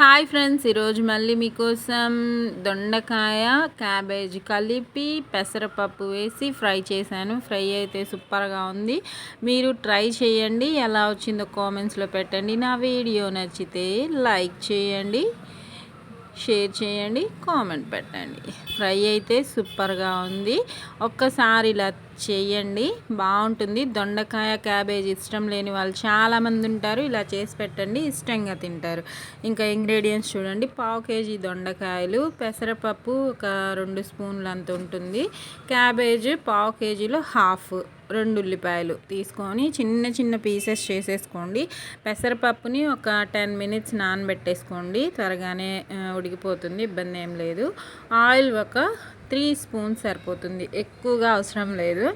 Hi friends ఈరోజు మళ్ళీ మీకోసం దొండకాయ క్యాబేజ్ కలిపి పెసరపప్పు వేసి ఫ్రై చేశాను. ఫ్రై అయితే సూపర్గా ఉంది. మీరు ట్రై చేయండి. ఎలా వచ్చిందో కామెంట్స్లో పెట్టండి. నా వీడియో నచ్చితే లైక్ చేయండి షేర్ చేయండి కామెంట్ పెట్టండి. ఫ్రై అయితే సూపర్గా ఉంది. ఒక్కసారి ఇలా చేయండి. బాగుంటుంది. దొండకాయ క్యాబేజ్ ఇష్టం లేని వాళ్ళు చాలామంది ఉంటారు. ఇలా చేసి పెట్టండి. ఇష్టంగా తింటారు. ఇంకా ఇంగ్రీడియంట్స్ చూడండి. పావు కేజీ దొండకాయలు పెసరపప్పు ఒక రెండు స్పూన్లు అంత ఉంటుంది. క్యాబేజ్ పావు కేజీలో హాఫ్. రెండు ఉల్లిపాయలు తీసుకొని చిన్న చిన్న పీసెస్ చేసేసుకోండి. పెసరపప్పుని ఒక టెన్ మినిట్స్ నానబెట్టేసుకోండి. త్వరగానే ఉడికిపోతుంది. ఇబ్బంది ఏం లేదు. ఆయిల్ ఒక త్రీ స్పూన్స్ సరిపోతుంది. ఎక్కువగా అవసరం లేదు.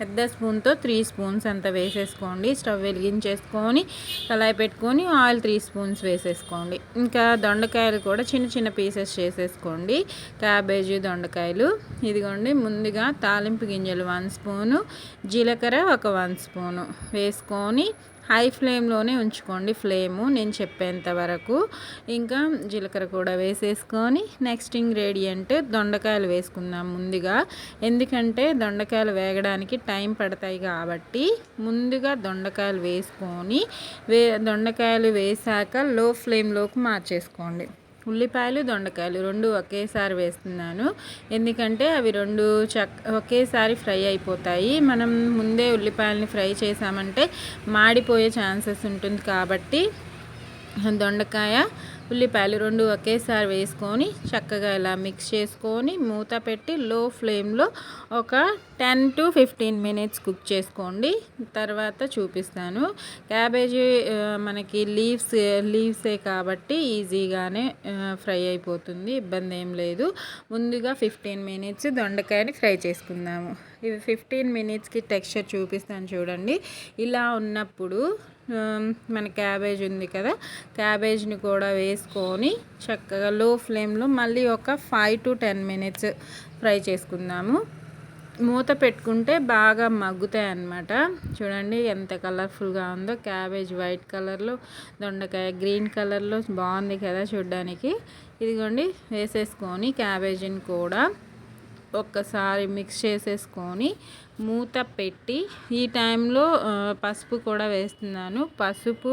పెద్ద స్పూన్తో త్రీ స్పూన్స్ అంత వేసేసుకోండి. స్టవ్ వెలిగించేసుకొని కళాయి పెట్టుకొని ఆయిల్ త్రీ స్పూన్స్ వేసేసుకోండి. ఇంకా దొండకాయలు కూడా చిన్న చిన్న పీసెస్ చేసేసుకోండి. క్యాబేజీ దొండకాయలు ఇదిగోండి ముందుగా తాలింపు గింజలు వన్ స్పూను జీలకర్ర ఒక వన్ స్పూను వేసుకొని హై ఫ్లేమ్లోనే ఉంచుకోండి ఫ్లేము నేను చెప్పేంత వరకు. ఇంకా జీలకర్ర కూడా వేసేసుకొని నెక్స్ట్ ఇంగ్రీడియంట్ దొండకాయలు వేసుకుందాం ముందుగా. ఎందుకంటే దొండకాయలు వేగడానికి టైం పడతాయి కాబట్టి ముందుగా దొండకాయలు వేసుకొని వే దొండకాయలు వేసాక లో ఫ్లేమ్లోకి మార్చేసుకోండి. ఉల్లిపాయలు దొండకాయలు రెండు ఒకేసారి వేస్తున్నాను. ఎందుకంటే అవి రెండు చక్ ఒకేసారి ఫ్రై అయిపోతాయి. మనం ముందే ఉల్లిపాయలని ఫ్రై చేసామంటే మాడిపోయే ఛాన్సెస్ ఉంటుంది కాబట్టి దొండకాయ ఉల్లిపాయలు రెండు ఒకేసారి వేసుకొని చక్కగా ఇలా మిక్స్ చేసుకొని మూత పెట్టి లో ఫ్లేమ్లో ఒక ten to fifteen minutes cook చేసుకోండి. తర్వాత చూపిస్తాను. క్యాబేజీ మనకి లీవ్స్ లీవ్సే కాబట్టి ఈజీగానే ఫ్రై అయిపోతుంది. ఇబ్బంది ఏం లేదు. ముందుగా ఫిఫ్టీన్ మినిట్స్ దొండకాయని ఫ్రై చేసుకుందాము. ఇవి ఫిఫ్టీన్ మినిట్స్కి టెక్స్చర్ చూపిస్తాను చూడండి. ఇలా ఉన్నప్పుడు మన క్యాబేజ్ ఉంది కదా క్యాబేజ్ని కూడా వేసుకొని చక్కగా లో ఫ్లేమ్లో మళ్ళీ ఒక five to ten minutes fry చేసుకుందాము. మూత పెట్టుకుంటే బాగా మగ్గుతాయి అన్నమాట. చూడండి ఎంత కలర్ఫుల్గా ఉందో క్యాబేజ్ వైట్ కలర్లో దొండకాయ గ్రీన్ కలర్లో బాగుంది కదా చూడడానికి. ఇదిగోండి వేసేసుకొని క్యాబేజీని కూడా ఒక్కసారి మిక్స్ చేసేసుకొని మూత పెట్టి ఈ టైంలో పసుపు కూడా వేస్తున్నాను. పసుపు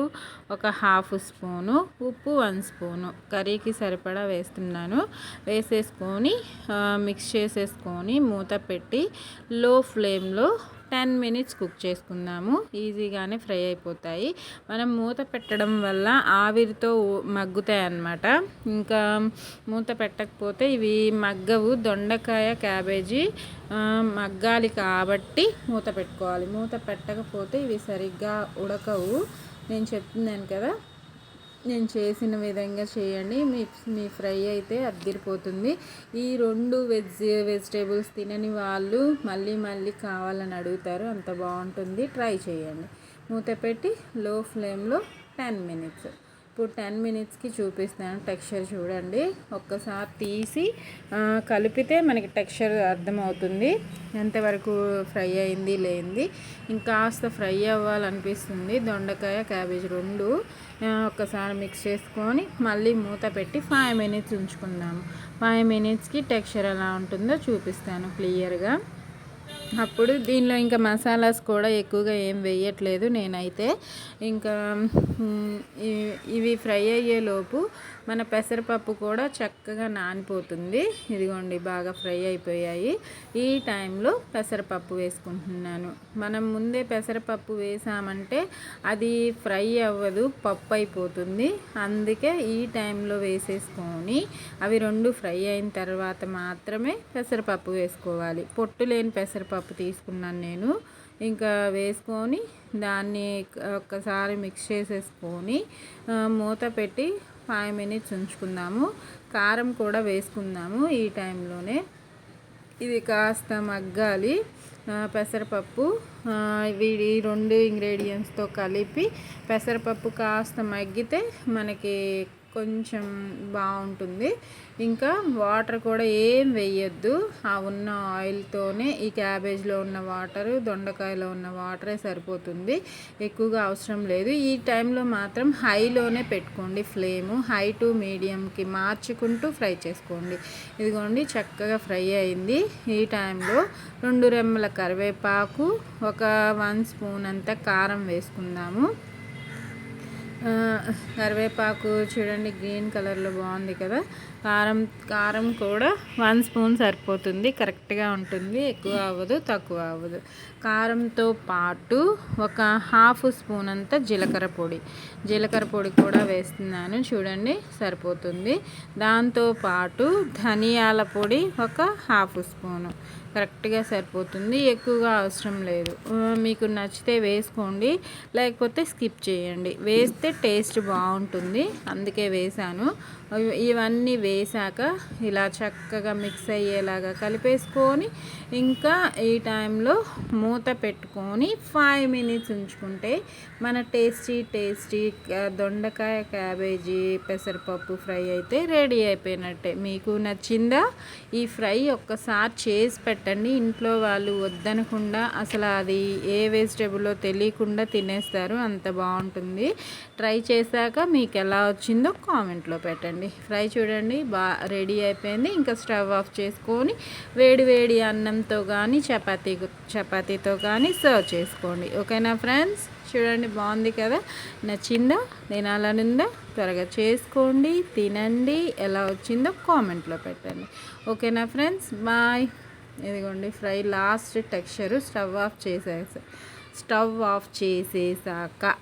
ఒక హాఫ్ స్పూను ఉప్పు వన్ స్పూను కర్రీకి సరిపడా వేస్తున్నాను. వేసేసుకొని మిక్స్ చేసేసుకొని మూత పెట్టి లో ఫ్లేమ్లో టెన్ మినిట్స్ కుక్ చేసుకుందాము. ఈజీగానే ఫ్రై అయిపోతాయి. మనం మూత పెట్టడం వల్ల ఆవిరితో మగ్గుతాయి అన్నమాట. ఇంకా మూత పెట్టకపోతే ఇవి మగ్గవు. దొండకాయ క్యాబేజీ మగ్గాలి కాబట్టి మూత పెట్టుకోవాలి. మూత పెట్టకపోతే ఇవి సరిగ్గా ఉడకవు. నేను చెప్తున్నాను కదా నేను చేసిన విధంగా చేయండి. మీ మీ ఫ్రై అయితే అద్దిరిపోతుంది. ఈ రెండు వెజ్ వెజిటేబుల్స్ తినని వాళ్ళు మళ్ళీ మళ్ళీ కావాలని అడుగుతారు. అంత బాగుంటుంది. ట్రై చేయండి. మూత పెట్టి లో ఫ్లేమ్లో టెన్ మినిట్స్. ఇప్పుడు టెన్ మినిట్స్కి చూపిస్తాను. టెక్స్చర్ చూడండి. ఒక్కసారి తీసి కలిపితే మనకి టెక్స్చర్ అర్థమవుతుంది. ఎంతవరకు ఫ్రై అయింది లేనిది. ఇంకాస్త ఫ్రై అవ్వాలనిపిస్తుంది. దొండకాయ క్యాబేజ్ రెండు. ఒక్కసారి మిక్స్ చేసుకొని మళ్ళీ మూత పెట్టి ఫైవ్ మినిట్స్ ఉంచుకుందాము. ఫైవ్ మినిట్స్కి టెక్స్చర్ ఎలా ఉంటుందో చూపిస్తాను క్లియర్గా. అప్పుడు దీనిలో ఇంకా మసాలాస్ కూడా ఎక్కువగా ఏం వేయట్లేదు నేనైతే. ఇంకా ఇవి ఫ్రై అయ్యేలోపు మన పెసరపప్పు కూడా చక్కగా నానిపోతుంది. ఇదిగోండి బాగా ఫ్రై అయిపోయాయి. ఈ టైంలో పెసరపప్పు వేసుకుంటున్నాను. మనం ముందే పెసరపప్పు వేసామంటే అది ఫ్రై అవ్వదు పప్పు అయిపోతుంది. అందుకే ఈ టైంలో వేసేసుకొని అవి రెండు ఫ్రై అయిన తర్వాత మాత్రమే పెసరపప్పు వేసుకోవాలి. పొట్టు లేని పెసర పెసరపప్పు తీసుకున్నాను నేను. ఇంకా వేసుకొని దాన్ని ఒక్కసారి మిక్స్ చేసేసుకొని మూత పెట్టి ఫైవ్ మినిట్స్ ఉంచుకుందాము. కారం కూడా వేసుకుందాము ఈ టైంలోనే ఇది కాస్త మగ్గాలి. పెసరపప్పు వీడి రెండు ఇంగ్రీడియంట్స్తో కలిపి పెసరపప్పు కాస్త మగ్గితే మనకి కొంచెం బాగుంటుంది. ఇంకా వాటర్ కూడా ఏం వేయొద్దు. ఆ ఉన్న ఆయిల్తోనే ఈ క్యాబేజ్లో ఉన్న వాటరు దొండకాయలో ఉన్న వాటరే సరిపోతుంది. ఎక్కువగా అవసరం లేదు. ఈ టైంలో మాత్రం హైలోనే పెట్టుకోండి ఫ్లేము. హై టు మీడియంకి మార్చుకుంటూ ఫ్రై చేసుకోండి. ఇదిగోండి చక్కగా ఫ్రై అయింది. ఈ టైంలో రెండు రెమ్మల కరివేపాకు ఒక వన్ స్పూన్ అంత కారం వేసుకుందాము. కరివేపాకు చూడండి గ్రీన్ కలర్లో బాగుంది కదా. కారం కారం కూడా వన్ స్పూన్ సరిపోతుంది. కరెక్ట్గా ఉంటుంది. ఎక్కువ అవ్వదు తక్కువ అవ్వదు. కారంతో పాటు ఒక హాఫ్ స్పూన్ అంత జీలకర్ర పొడి. జీలకర్ర పొడి కూడా వేస్తున్నాను. చూడండి సరిపోతుంది. దాంతో పాటు ధనియాల పొడి ఒక హాఫ్ స్పూను కరెక్ట్గా సరిపోతుంది. ఎక్కువగా అవసరం లేదు. మీకు నచ్చితే వేసుకోండి. లేకపోతే స్కిప్ చేయండి. వేస్తే టేస్ట్ బాగుంటుంది. అందుకే వేసాను. ఇవన్నీ వేసాక ఇలా చక్కగా మిక్స్ అయ్యేలాగా కలిపేసుకొని ఇంకా ఈ టైంలో మూత పెట్టుకొని ఫైవ్ మినిట్స్ ఉంచుకుంటే మన టేస్టీ టేస్టీ దొండకాయ క్యాబేజీ పెసరపప్పు ఫ్రై అయితే రెడీ అయిపోయినట్టే. మీకు నచ్చిందా? ఈ ఫ్రై ఒక్కసారి చేసి పెట్టండి. పెట్టండి. ఇంట్లో వాళ్ళు వద్దనకుండా అసలు అది ఏ వెజిటేబుల్లో తెలియకుండా తినేస్తారు. అంత బాగుంటుంది. ట్రై చేశాక మీకు ఎలా వచ్చిందో కామెంట్లో పెట్టండి. ఫ్రై చూడండి బా రెడీ అయిపోయింది. ఇంకా స్టవ్ ఆఫ్ చేసుకొని వేడి వేడి అన్నంతో కానీ చపాతీ చపాతీతో కానీ సర్వ్ చేసుకోండి. ఓకేనా ఫ్రెండ్స్? చూడండి బాగుంది కదా? నచ్చిందా? తినాలనుందా? త్వరగా చేసుకోండి తినండి. ఎలా వచ్చిందో కామెంట్లో పెట్టండి. ఓకేనా ఫ్రెండ్స్? బాయ్. ఇదిగోండి fry last texture stove off చేసేసా. Stove off చేసేసాక